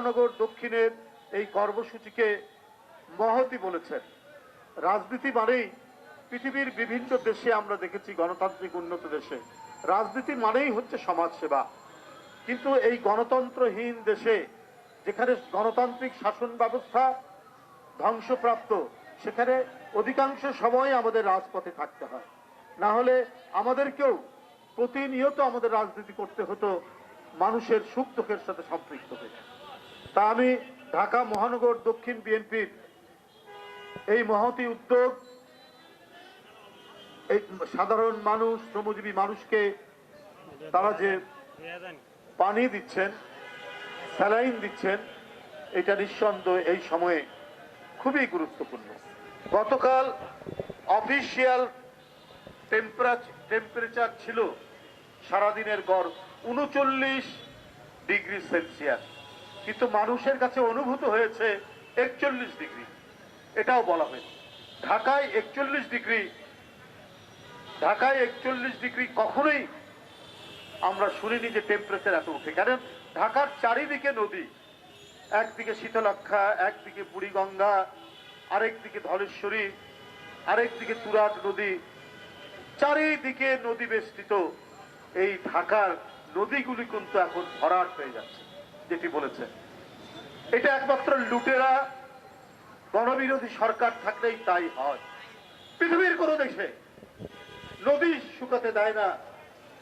মহানগর দক্ষিণের এই কর্মসূচিকে মহতি বলেছেন। রাজনীতি মানেই পৃথিবীর বিভিন্ন দেশে আমরা দেখেছি গণতান্ত্রিক উন্নত দেশে। রাজনীতি মানেই হচ্ছে সমাজসেবা। কিন্তু এই গণতন্ত্রহীন দেশে যেখানে গণতান্ত্রিক শাসন ব্যবস্থা ধ্বংসপ্রাপ্ত, সেখানে অধিকাংশ সময় আমাদের রাজপথে থাকতে হয়। না হলে আমাদেরকেও প্রতিনিয়ত আমাদের রাজনীতি করতে হতো, মানুষের সুখ দুঃখের সাথে সম্পৃক্ত হয়ে। তা আমি ঢাকা মহানগর দক্ষিণ বিএনপির এই মহতি উদ্যোগ, এই সাধারণ মানুষ, শ্রমজীবী মানুষকে তারা যে পানি দিচ্ছেন, স্যালাইন দিচ্ছেন, এটা নিঃসন্দেহ এই সময়ে খুবই গুরুত্বপূর্ণ। গতকাল অফিসিয়াল টেম্পারেচার ছিল সারাদিনের গড় উনচল্লিশ ডিগ্রি সেলসিয়াস। কিন্তু মানুষের কাছে অনুভূত হয়েছে একচল্লিশ ডিগ্রি। এটাও বলা হয়েছে। ঢাকায় একচল্লিশ ডিগ্রি, ঢাকায় একচল্লিশ ডিগ্রি কখনোই আমরা শুনিনি যে টেম্পারেচার এত উঠে। কারণ ঢাকার চারিদিকে নদী, একদিকে শীতলক্ষা একদিকে বুড়িগঙ্গা, আরেকদিকে ধলেশ্বরী, আরেকদিকে তুরাগ নদী। চারিদিকে নদী বেষ্টিত। এই ঢাকার নদীগুলি কিন্তু এখন ভরাট হয়ে যাচ্ছে। যেটি বলেছে। এটা একমাত্র লুটেরা, গণবিরোধী সরকার থাকলেই তাই হয়। পৃথিবীর কোনো দেশে নদী শুকাতে দেয় না,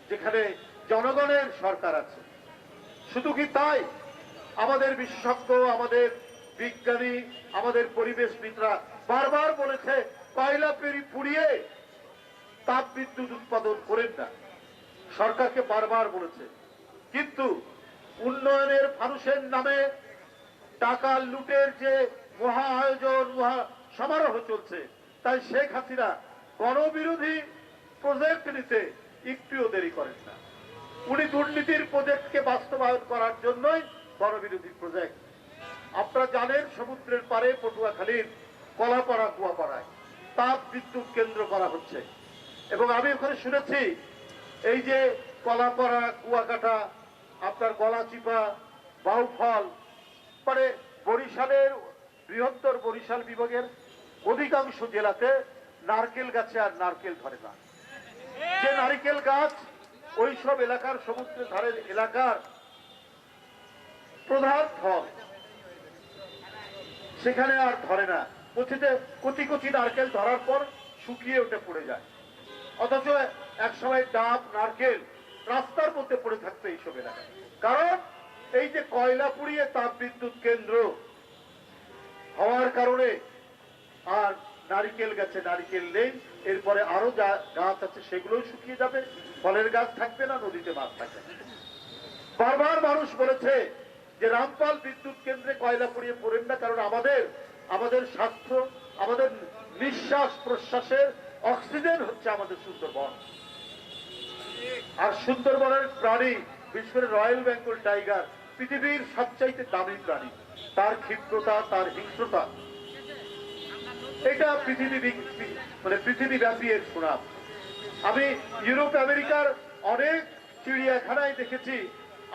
যেখানে জনগণের সরকার আছে। শুধু কি তাই? আমাদের বিশেষজ্ঞ, আমাদের বিজ্ঞানী, আমাদের পরিবেশবিদরা বারবার বলেছে, কয়লা পেরি পুড়িয়ে তাপ বিদ্যুৎ উৎপাদন করেন না। সরকারকে বারবার বলেছে। কিন্তু উন্নয়নের ফানুষের নামে টাকা লুটের যে মহা আয়োজন, মহা সমারোহ চলছে, তাই শেখ হাসিনা গণবিরোধী প্রজেক্ট নিতে একটুও দেরি করেন না। উনি দুর্নীতির প্রজেক্টকে বাস্তবায়ন করার জন্যই গণবিরোধী প্রজেক্ট আপনারা জানেন, সমুদ্রের পারে পটুয়াখালীর কলাপাড়া, কুয়াপাড়ায় তাপ বিদ্যুৎ কেন্দ্র করা হচ্ছে। এবং আমি ওখানে শুনেছি, এই যে কলাপাড়া, কুয়াকাটা আপনার গলাচিপা বাউফল মানে বরিশালের, বৃহত্তর বরিশাল বিভাগের অধিকাংশ জেলাতে নারকেল গাছে আর নারকেল ধরে না। যে নারিকেল গাছ ওই সব এলাকার সমুদ্রের ধারের এলাকার প্রধান ফল, সেখানে আর ধরে না। কচিতে, কচি কচি নারকেল ধরার পর শুকিয়ে উঠে পড়ে যায়। অথচ এক সময় ডাব, নারকেল রাস্তার মধ্যে পড়ে থাকতো এইসব এলাকায় কারণ এই যে কয়লা পুড়িয়ে তাপ বিদ্যুৎ কেন্দ্র হওয়ার কারণে আর নারিকেল গাছে নারিকেল নেই, এরপরে আরও যা গাছ আছে সেগুলোও শুকিয়ে যাবে, ফলের গাছ থাকবে না, নদীতে মাছ থাকবে বারবার মানুষ বলেছে যে রামপাল বিদ্যুৎ কেন্দ্রে কয়লা পুড়িয়ে পড়েন না, কারণ আমাদের আমাদের স্বাস্থ্য, আমাদের নিঃশ্বাস প্রশ্বাসের অক্সিজেন হচ্ছে আমাদের সুন্দরবন। আর সুন্দরবনের প্রাণী বিশেষ করে রয়্যাল বেঙ্গল টাইগার, পৃথিবীর সবচাইতে দামি প্রাণী। তার ক্ষিপ্রতা, তার হিংস্রতা, এটা পৃথিবী মানে পৃথিবী ব্যাপী এর সুনাম। আমি ইউরোপ, আমেরিকার অনেক চিড়িয়াখানায় দেখেছি,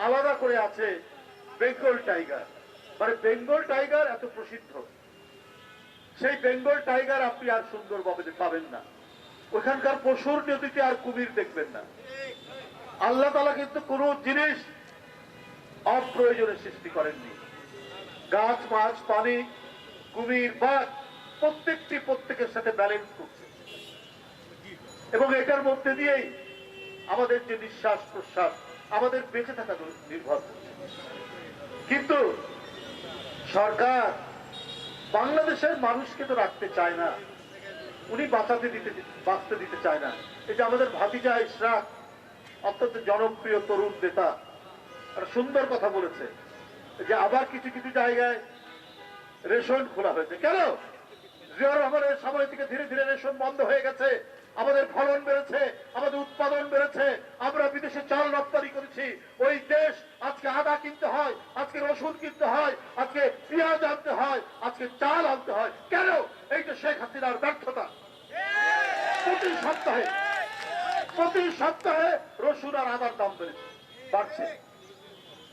আলাদা করে আছে বেঙ্গল টাইগার। মানে বেঙ্গল টাইগার এত প্রসিদ্ধ। সেই বেঙ্গল টাইগার আপনি আর সুন্দরভাবে পাবেন না। ওখানকার পশুর নদীতে আর কুমির দেখবেন না। আল্লাহ তালা কিন্তু কোনো জিনিস অপ্রয়োজনে সৃষ্টি করেননি। গাছ, মাছ, পানি, কুমির, বাঘ, প্রত্যেকটি প্রত্যেকের সাথে ব্যালেন্স করছে। এবং এটার মধ্যে দিয়েই আমাদের যে নিঃশ্বাস প্রশ্বাস, আমাদের বেঁচে থাকা নির্ভর করছে। কিন্তু সরকার বাংলাদেশের মানুষকে তো রাখতে চায় না। উনি বাঁচাতে দিতে বাঁচতে দিতে চায় না। এই যে আমাদের ভাতিজা ইশরাক, অত্যন্ত জনপ্রিয় তরুণ নেতা সুন্দর কথা বলেছে যে আবার কিছু কিছু জায়গায় রেশন খোলা হয়েছে। কেন? জিয়া রহমানের সময় থেকে ধীরে ধীরে রেশন বন্ধ হয়ে গেছে, আমাদের ফলন বেড়েছে, আমাদের উৎপাদন বেড়েছে, আমরা বিদেশে চাল রপ্তানি করেছি, ওই দেশ আজকে আদা কিনতে হয়, আজকে রসুন কিনতে হয়, আজকে পেঁয়াজ আনতে হয়, আজকে চাল আনতে হয়। কেন? এই যে শেখ হাসিনার ব্যর্থতা। প্রতি সপ্তাহে প্রতি সপ্তাহে রসুন আর আদার দাম বেড়েছে, বাড়ছে।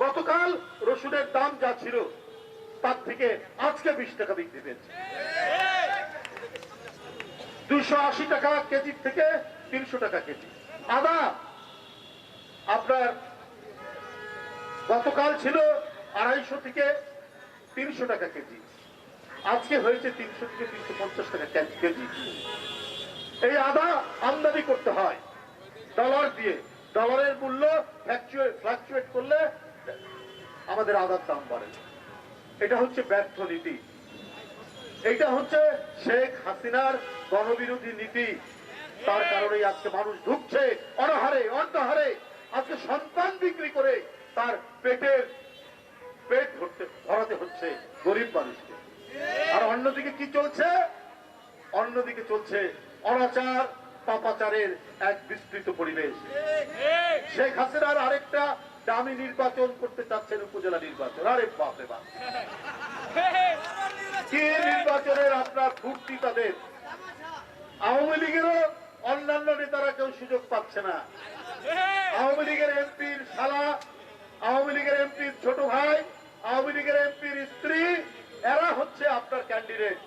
গতকাল রসুনের দাম যা ছিল, তার থেকে আজকে বিশ টাকা বিক্রি পেয়েছে দুইশো আশি টাকা কেজি থেকে তিনশো টাকা কেজি। আদা আপনার গতকাল ছিল আড়াইশো থেকে তিনশো টাকা কেজি। আজকে হয়েছে তিনশো থেকে তিনশো পঞ্চাশ টাকা কেজি। এই আদা আমদানি করতে হয়। ডলার দিয়ে। ডলারের মূল্য ফ্লাকচুয়েট করলে আমাদের আদার দাম বাড়ে। এটা হচ্ছে ব্যর্থ নীতি। এটা হচ্ছে শেখ হাসিনার গণবিরোধী নীতি। তার কারণেই আজকে মানুষ ঢুকছে অনাহারে অর্ধহারে আজকে সন্তান বিক্রি করে তার পেটের পেট ভরতে ভরাতে হচ্ছে গরিব মানুষকে। আর অন্যদিকে কি চলছে? অন্যদিকে চলছে অনাচার, পাপাচারের এক বিস্তৃত পরিবেশ। শেখ হাসিনার আরেকটা দামি নির্বাচন করতে চাচ্ছেন উপজেলা নির্বাচন। আরে বাপ। কে নির্বাচনের আপনার ফুর্তি তাদের? আওয়ামী লীগেরও অন্যান্য নেতারা কেউ সুযোগ পাচ্ছে না। আওয়ামী লীগের এমপির শালা আওয়ামী লীগের এমপির ছোট ভাই, আওয়ামী লীগের এমপির স্ত্রী, এরা হচ্ছে আপনার ক্যান্ডিডেট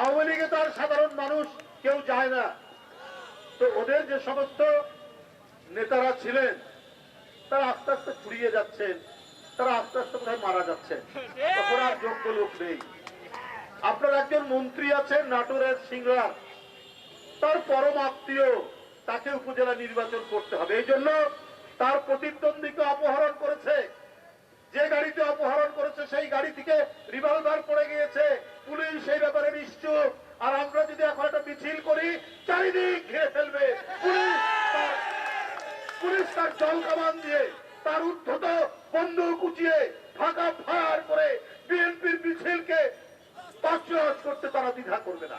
আওয়ামী লীগে তার সাধারণ মানুষ কেউ যায় না। তো ওদের যে সমস্ত নেতারা ছিলেন, তারা আস্তে আস্তে ফুরিয়ে যাচ্ছেন, তারা আস্তে আস্তে কোথায় মারা যাচ্ছেন। তখন আর যোগ্য লোক নেই। আপনার একজন মন্ত্রী আছেন, নাটোরের সিংড়ার তার পরম আত্মীয়, তাকে উপজেলা নির্বাচন করতে হবে। এই জন্য তার প্রতিদ্বন্দ্বীকে অপহরণ করেছে। যে গাড়িতে অপহরণ করেছে, সেই গাড়ি থেকে রিভলভার পড়ে গিয়েছে। পুলিশ সেই ব্যাপারে নিশ্চুপ। আর আমরা যদি এখন একটা মিছিল করি, চারিদিক ঘিরে ফেলবে। পুলিশ তার জল কামান দিয়ে তার উদ্ধত বন্দুক উঁচিয়ে ফাঁকা ফায়ার করে বিএনপির মিছিলকে পাঁচ করতে তারা দ্বিধা করবে না।